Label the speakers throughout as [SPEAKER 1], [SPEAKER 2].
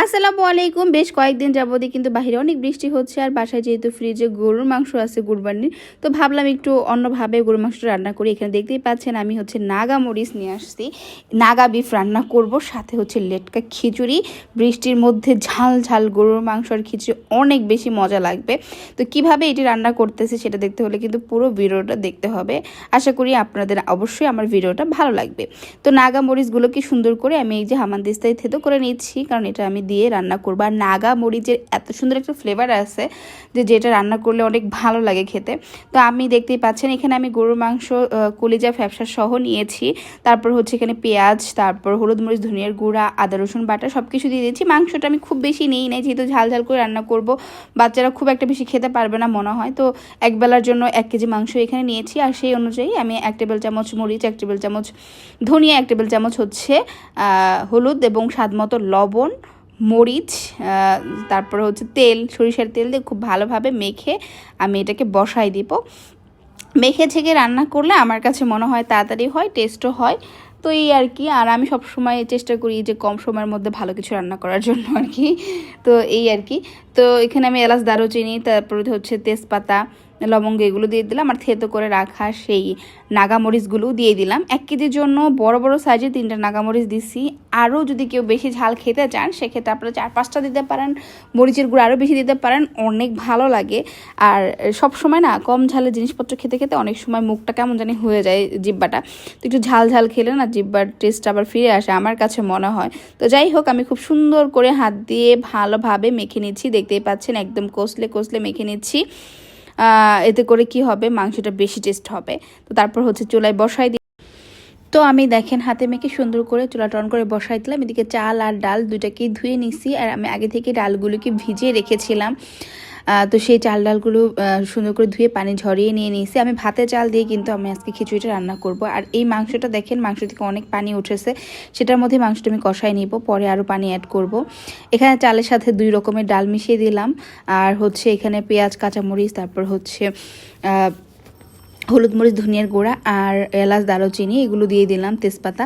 [SPEAKER 1] আসসালামু আলাইকুম। বেশ কয়েকদিন যাবতই কিন্তু বাইরে অনেক বৃষ্টি হচ্ছে আর বাসায় যেহেতু ফ্রিজে গরুর মাংস আছে কুরবানির, তো ভাবলাম একটু অন্যভাবে গরুর মাংসটা রান্না করি। এখানে দেখতেই পাচ্ছেন আমি হচ্ছে নাগা মরিচ নিয়ে আসছি। নাগা বিফ রান্না করব, সাথে হচ্ছে লেটকা খিচুড়ি। বৃষ্টির মধ্যে ঝাল ঝাল গরুর মাংস আর খিচুড়ি অনেক বেশি মজা লাগবে। তো কীভাবে এটি রান্না করতেছে সেটা দেখতে হলে কিন্তু পুরো ভিডিওটা দেখতে হবে। আশা করি আপনাদের অবশ্যই আমার ভিডিওটা ভালো লাগবে। তো নাগা মরিচগুলোকে সুন্দর করে আমি এই যে হামানদিস্তায় থেতো করে নিচ্ছি, কারণ এটা আমি দিয়ে রান্না করব। আর নাগা মরিচের এত সুন্দর একটা ফ্লেভার আছে যে যেটা রান্না করলে অনেক ভালো লাগে খেতে। তো আমি দেখতেই পাচ্ছেন, এখানে আমি গরুর মাংস কলিজা ফ্যাপসা সহ নিয়েছি। তারপর হচ্ছে এখানে পেঁয়াজ, তারপর হলুদ মরিচ, ধনিয়ার গুঁড়া, আদা, রসুন, বাটা সব কিছু দিয়ে দিয়েছি। মাংসটা আমি খুব বেশি নেই নাই, যেহেতু ঝাল ঝাল করে রান্না করব। বাচ্চারা খুব একটা বেশি খেতে পারবে না মনে হয়। তো এক বেলার জন্য এক কেজি মাংস এখানে নিয়েছি। আর সেই অনুযায়ী আমি এক টেবিল চামচ মরিচ, এক টেবিল চামচ ধনিয়া, এক টেবিল চামচ হচ্ছে হলুদ এবং স্বাদ মতো লবণ মরিচ তারপরে হচ্ছে তেল, সরিষার তেল দিয়ে খুব ভালোভাবে মেখে আমি এটাকে বসাই দিব। মেখে ছেঁকে রান্না করলে আমার কাছে মনে হয় তাড়াতাড়ি হয় টেস্টও হয়। তো এই আর কি, আর আমি সব সময় চেষ্টা করি যে কম সময়ের মধ্যে ভালো কিছু রান্না করার জন্য আর কি। তো এই আর কি। তো এখানে আমি এলাচ, দারুচিনি, তারপরে হচ্ছে তেজপাতা লবঙ্গ এগুলো দিয়ে দিলাম আর থেতো করে রাখা সেই নাগামরিচগুলো দিয়ে দিলাম। এক কেজির জন্য বড় বড় সাইজে তিনটা নাগামরিচ দিছি। আরও যদি কেউ বেশি ঝাল খেতে চান, সেক্ষেত্রে আপনারা চার পাঁচটা দিতে পারেন, মরিচের গুঁড়ো আরও বেশি দিতে পারেন, অনেক ভালো লাগে। আর সব সময় না কম ঝালের জিনিসপত্র খেতে খেতে অনেক সময় মুখটা কেমন জানি হয়ে যায় জিব্বাটা। তো একটু ঝাল ঝাল খেলে না জিব্বার টেস্ট আবার ফিরে আসে আমার কাছে মনে হয়। তো যাই হোক, আমি খুব সুন্দর করে হাত দিয়ে ভালোভাবে মেখে নিচ্ছি। দেখতেই পাচ্ছেন একদম কষলে কষলে মেখে নিচ্ছি। এতে করে কি হবে? মাংসটা বেশি টেস্ট হবে। তো তারপর হচ্ছে চুলায় বসাই দিই তো আমি দেখেন হাতে মেখে সুন্দর করে চুলা টন করে বসাই দিলাম। এদিকে চাল আর ডাল দুইটাকেই ধুয়ে নিছি। আর আমি আগে থেকে ডালগুলোকে ভিজিয়ে রেখেছিলাম। তো সেই চাল ডালগুলো সুন্দর করে ধুয়ে পানি ঝরিয়ে নিয়ে নিয়েছি। আমি ভাতে চাল দিয়ে কিন্তু আমি আজকে খিচুড়িটা রান্না করব। আর এই মাংসটা দেখেন, মাংস থেকে অনেক পানি উঠেছে। সেটার মধ্যে মাংসটা আমি কষাই নিব, পরে আরও পানি অ্যাড করব। এখানে চালের সাথে দুই রকমের ডাল মিশিয়ে দিলাম। আর হচ্ছে এখানে পেঁয়াজ, কাঁচামরিচ, তারপর হচ্ছে হলুদ মরিচ, ধনিয়ার গুঁড়া আর এলাচ, দারুচিনি এগুলো দিয়ে দিলাম তেজপাতা।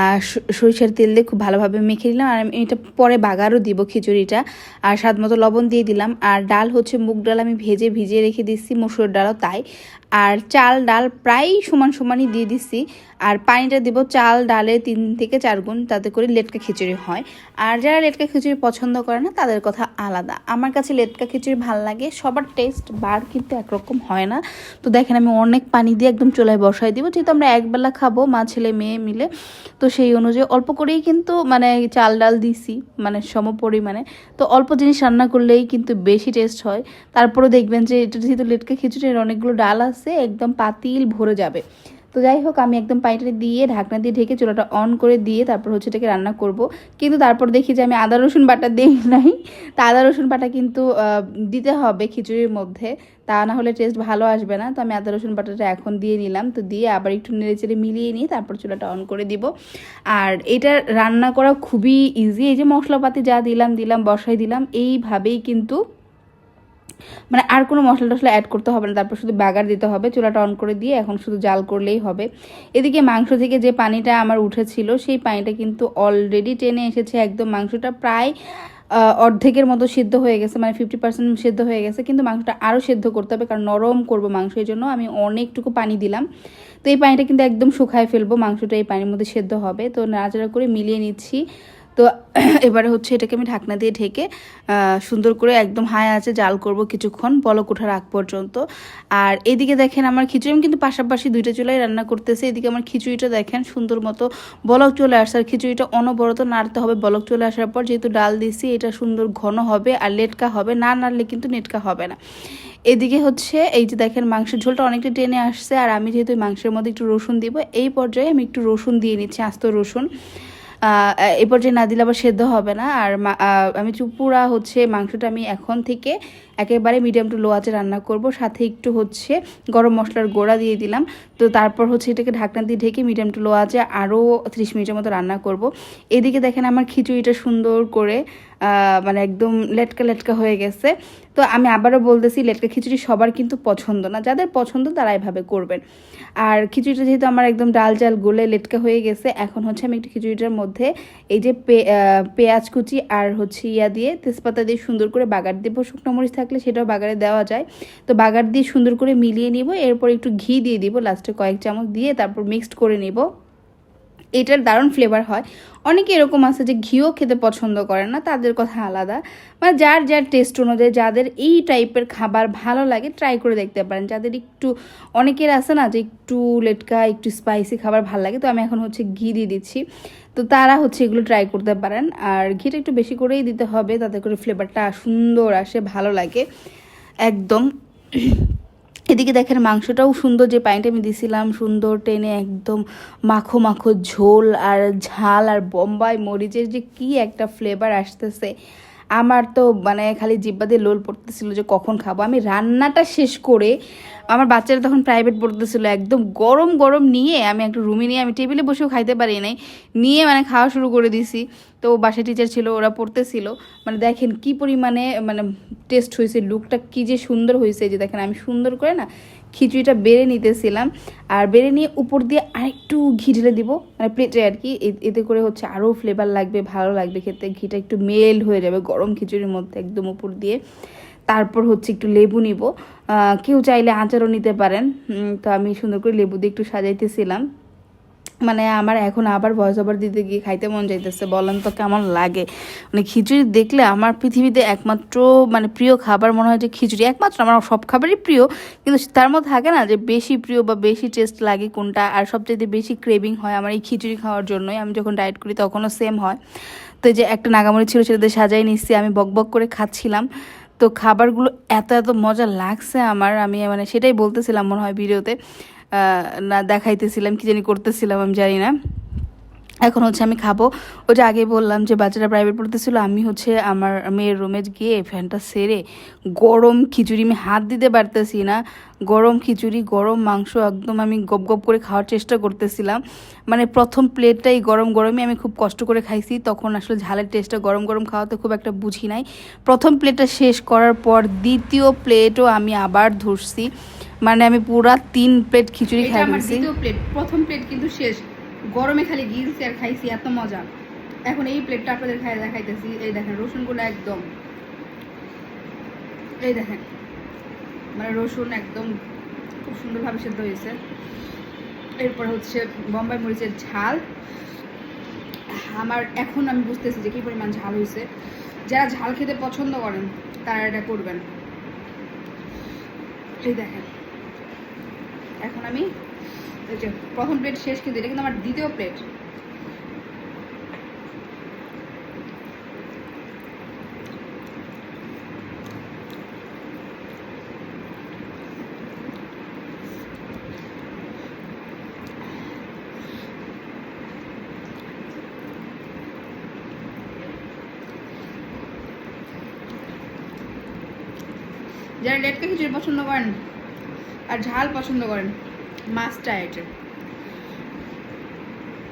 [SPEAKER 1] আর সরিষার তেল দিয়ে খুব ভালোভাবে মেখে নিলাম। আর আমি এটা পরে বাগারও দিব খিচুড়িটা। আর স্বাদ মতো লবণ দিয়ে দিলাম। আর ডাল হচ্ছে মুগ ডাল, আমি ভেজে ভিজিয়ে রেখে দিচ্ছি মসুর ডালও তাই। আর চাল, ডাল প্রায় সমান সমানই দিয়ে দিচ্ছি। আর পানিটা দিব চাল, ডালে তিন থেকে চার গুণ, তাতে করে লেটকা খিচুড়ি হয়। আর যারা লেটকা খিচুড়ি পছন্দ করে না, তাদের কথা আলাদা। আমার কাছে লেটকা খিচুড়ি ভালো লাগে, সবার টেস্ট বার কিন্তু একরকম হয় না। তো দেখেন, আমি অনেক পানি দিয়ে একদম চুলায় বসাই দিব। যেহেতু আমরা একবেলা খাব, মা, ছেলে, মেয়ে মিলে, তো সেই অনুযায়ী অল্প করেই কিন্তু মানে চাল, ডাল দিছি মানে সম পরিমাণে। তো অল্প জিনিস রান্না করলেই কিন্তু বেশি টেস্ট হয়। তারপরে দেখবেন যে এটা যেহেতু লেটকা খিচুড়ির অনেকগুলো ডাল আছে একদম পাতিল ভরে যাবে। তো যাই হোক, আমি একদম পানিটা দিয়ে ঢাকনা দিয়ে ঢেকে চুলাটা অন করে দিয়ে তারপর হচ্ছে এটাকে রান্না করব। কিন্তু তারপর দেখি যে আমি আদা, রসুন বাটা দিই নাই। তা আদা, রসুন বাটা কিন্তু দিতে হবে খিচুড়ির মধ্যে। তা না হলে টেস্ট ভালো আসবে না। তো আমি আদা, রসুন বাটাটা এখন দিয়ে নিলাম। তো দিয়ে আবার একটু নেড়ে চেড়ে মিলিয়ে নিয়ে তারপর চুলাটা অন করে দিব। আর এটা রান্না করা খুবই ইজি এই যে মশলাপাতি যা দিলাম দিলাম, বসাই দিলাম, এইভাবেই কিন্তু মানে আর কোনো মশলা টশলা অ্যাড করতে হবে না, তারপর শুধু বাগার দিতে হবে, চুলাটা অন করে দিয়ে এখন শুধু জাল করলেই হবে। এদিকে মাংস থেকে যে পানিটা আমার উঠেছিল, সেই পানিটা কিন্তু অলরেডি টেনে এসেছে একদম। মাংসটা প্রায় অর্ধেকের মতো সিদ্ধ হয়ে গেছে মানে ফিফটি পার্সেন্ট সিদ্ধ হয়ে গেছে, কিন্তু মাংসটা আরও সিদ্ধ করতে হবে, কারণ নরম করব মাংস, এই জন্য আমি অনেকটুকু পানি দিলাম। তো এই পানিটা কিন্তু একদম শুকায় ফেলব, মাংসটা এই পানির মধ্যে সেদ্ধ হবে। তো নাড়াচাড়া করে মিলিয়ে নিচ্ছি। তো এবারে হচ্ছে এটাকে আমি ঢাকনা দিয়ে ঢেকে সুন্দর করে একদম হাই আছে জাল করব কিছুক্ষণ, বলক ওঠার আগ পর্যন্ত। আর এদিকে দেখেন আমার খিচুড়ি, আমি কিন্তু পাশাপাশি দুইটা চুলাই রান্না করতেছে। এদিকে আমার খিচুড়িটা দেখেন সুন্দর মতো বলক চলে আসছে। আর খিচুড়িটা অনবরত নাড়তে হবে বলক চলে আসার পর, যেহেতু ডাল দিছি এটা সুন্দর ঘন হবে আর লেটকা হবে। না নাড়লে কিন্তু নেটকা হবে না। এদিকে হচ্ছে এই যে দেখেন মাংসের ঝোলটা অনেকটা টেনে আসছে। আর আমি যেহেতু মাংসের মধ্যে একটু রসুন দিব, এই পর্যায়ে আমি একটু রসুন দিয়ে নিচ্ছি, আস্ত রসুন। যে পর্যায়ে না দিলে আবার সেদ্ধ হবে না। আর আমি চুপুরা হচ্ছে মাংসটা আমি এখন থেকে একেবারে মিডিয়াম টু লো আঁচে রান্না করব। সাথে একটু হচ্ছে গরম মশলার গোড়া দিয়ে দিলাম। তো তারপর হচ্ছে এটাকে ঢাকনা দিয়ে ঢেকে মিডিয়াম টু লো আঁচে আরও ত্রিশ মিনিটের মতো রান্না করব। এদিকে দেখেন আমার খিচুড়িটা সুন্দর করে মানে একদম লেটকা লেটকা হয়ে গেছে। তো আমি আবারও বলতেছি, লেটকা খিচুড়ি সবার কিন্তু পছন্দ না। যাদের পছন্দ তারা এভাবে করবেন। আর খিচুড়িটা যেহেতু আমার একদম ডাল জাল গলে লেটকা হয়ে গেছে, এখন হচ্ছে আমি একটু খিচুড়িটার মধ্যে এই যে পেঁয়াজ কুচি আর হচ্ছে ইয়া দিয়ে তেজপাতা দিয়ে সুন্দর করে বাগার দেবো। শুকনো মরিচ থাকলে সেটাও বাগারে দেওয়া যায়। তো বাগার দিয়ে সুন্দর করে মিলিয়ে নিব, এরপর একটু ঘি দিয়ে দিব, লাস্টে কয়েক চামচ দিয়ে তারপর মিক্সড করে নিব। এটার দারুণ ফ্লেভার হয়। অনেকে এরকম আছে যে ঘিও খেতে পছন্দ করে না, তাদের কথা আলাদা। মানে যার যার টেস্ট অনুযায়ী যাদের এই টাইপের খাবার ভালো লাগে ট্রাই করে দেখতে পারেন। যাদের একটু, অনেকের আছে না যে একটু লেটকা, একটু স্পাইসি খাবার ভালো লাগে, তো আমি এখন হচ্ছে ঘি দিয়ে দিচ্ছি। তো তারা হচ্ছে এগুলো ট্রাই করতে পারেন। আর ঘিটা একটু বেশি করেই দিতে হবে, তাতে করে ফ্লেভারটা সুন্দর আসে, ভালো লাগে। একদম এদিকে দেখেন মাংসটাও সুন্দর, যে পানিটা আমি দিছিলাম সুন্দর টেনে একদম মাখো মাখো ঝোল আর ঝাল আর বোম্বাই মরিচের যে কি একটা ফ্লেভার আসতেছে। আমার তো মানে খালি জিব্বা দিয়ে লোল পড়তেছিল যে কখন খাব। আমি রান্নাটা শেষ করে আমার বাচ্চারা তখন প্রাইভেট পড়তেছিল, একদম গরম গরম নিয়ে আমি একটা রুমে নিয়ে আমি টেবিলে বসেও খাইতে পারি নাই, নিয়ে মানে খাওয়া শুরু করে দিছি তো বাসায় টিচার ছিল, ওরা পড়তেছিল। মানে দেখেন কি পরিমাণে মানে টেস্ট হয়েছে লুকটা কি যে সুন্দর হয়েছে যে দেখেন, আমি সুন্দর করে না খিচুড়িটা বেড়ে নিতেছিলাম। আর বেড়ে নিয়ে উপর দিয়ে আরেকটু ঘি ঢেলে দিব। মানে প্লেটে আর কি এতে করে হচ্ছে আরও ফ্লেভার লাগবে, ভালো লাগবে খেতে। ঘিটা একটু মেল হয়ে যাবে গরম খিচুড়ির মধ্যে একদম উপর দিয়ে। তারপর হচ্ছে একটু লেবু নিব। কেউ চাইলে আচারও নিতে পারেন। তো আমি সুন্দর করে লেবু দিয়ে একটু সাজাইতেছিলাম। মানে আমার এখন আবার ভয়েস ওভার দিতে গিয়ে খাইতে মন যাইতেছে, বলেন তো কেমন লাগে? মানে খিচুড়ি দেখলে আমার পৃথিবীতে একমাত্র মানে প্রিয় খাবার মনে হয় যে খিচুড়ি। একমাত্র আমার সব খাবারই প্রিয়, কিন্তু তার মধ্যে থাকে না যে বেশি প্রিয় বা বেশি টেস্ট লাগে কোনটা, আর সবচেয়ে বেশি ক্রেভিং হয় আমার এই খিচুড়ি খাওয়ার জন্যই। আমি যখন ডায়েট করি তখনও সেম হয়। তো যে একটা নাগামরি ছিল সেটাতে সাজাই নিচ্ছি, আমি বক বক করে খাচ্ছিলাম। তো খাবারগুলো এত এত মজা লাগছে আমার, আমি মানে সেটাই বলতেছিলাম মনে হয় ভিডিওতে। না দেখাইতেছিলাম, কি জানি করতেছিলাম, আমি জানি না। এখন হচ্ছে আমি খাব। ওটা আগে বললাম যে বাচ্চারা প্রাইভেট পড়তেছিল, আমি হচ্ছে আমার মেয়ের রুমে গিয়ে ফ্যানটা সেরে গরম খিচুড়ি, আমি হাত দিতে পারতেছি না। গরম খিচুড়ি, গরম মাংস, একদম আমি গপ গপ করে খাওয়ার চেষ্টা করতেছিলাম। মানে প্রথম প্লেটটাই গরম গরমই আমি খুব কষ্ট করে খাইছি। তখন আসলে ঝালের টেস্টটা গরম গরম খাওয়াতে খুব একটা বুঝি নাই। প্রথম প্লেটটা শেষ করার পর দ্বিতীয় প্লেটও আমি আবার ধরছি। মানে আমি পুরা তিন প্লেট খিচুড়ি খাই ফেলছি
[SPEAKER 2] দ্বিতীয় প্লেট। প্রথম প্লেট কিন্তু শেষ। গরমে খালি গিলছি আর খাইছি এত মজা। এখন এই প্লেটটা আপনাদের খাই দেখাইতেছি। এই দেখেন রসুনগুলো একদম। এই দেখেন। মানে রসুন একদম খুব সুন্দরভাবে সেদ্ধ হয়েছে। এরপর হচ্ছে বোম্বাই মরিচের ঝাল। আমার এখন আমি বুঝতেছি যে কি পরিমাণ ঝাল হয়েছে। যারা ঝাল খেতে পছন্দ করেন তারা এটা করবেন। এই দেখেন। আমি প্রথম প্লেট শেষ, কিন্তু এটা কিন্তু আমার দ্বিতীয় প্লেট যারা লেটকা খিচুড়ি পছন্দ করেন আর ঝাল পছন্দ করেন মাছটা এটা